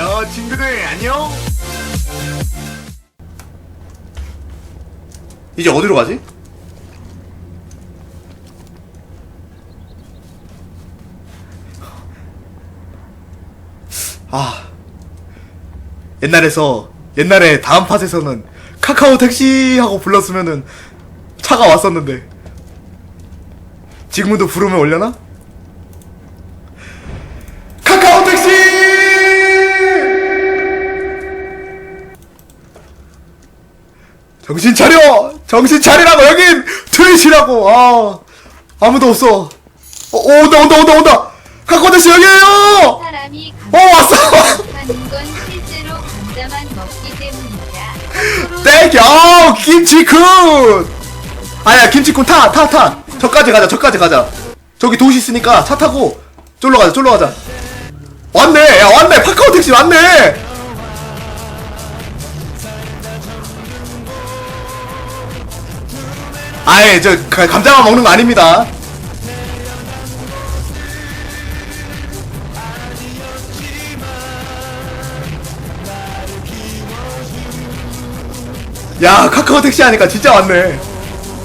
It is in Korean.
야 친구들 안녕 이제 어디로 가지? 아 옛날에서 옛날에 다음 팟에서는 카카오 택시 하고 불렀으면은 차가 왔었는데 지금도 부르면 올려나? 카카오 택시! 정신 차려! 정신 차리라고 여긴 트윗이라고 아 아무도 없어 어, 어, 온다 온다 온다 온다 카카오 택시 여기에요! 사람이 어 왔어! 하는 건 실제로 감자만 먹기 때문이다. 땡큐! 어, 김치쿤! 아야 김치쿤 타! 타! 타! 저까지 가자 저까지 가자 저기 도시 있으니까 차 타고 쫄러 가자 쫄러 가자 왔네 야 왔네 파카오 택시 왔네 아예 저 가- 감자만 먹는 거 아닙니다. 야 카카오 택시 하니까 진짜 왔네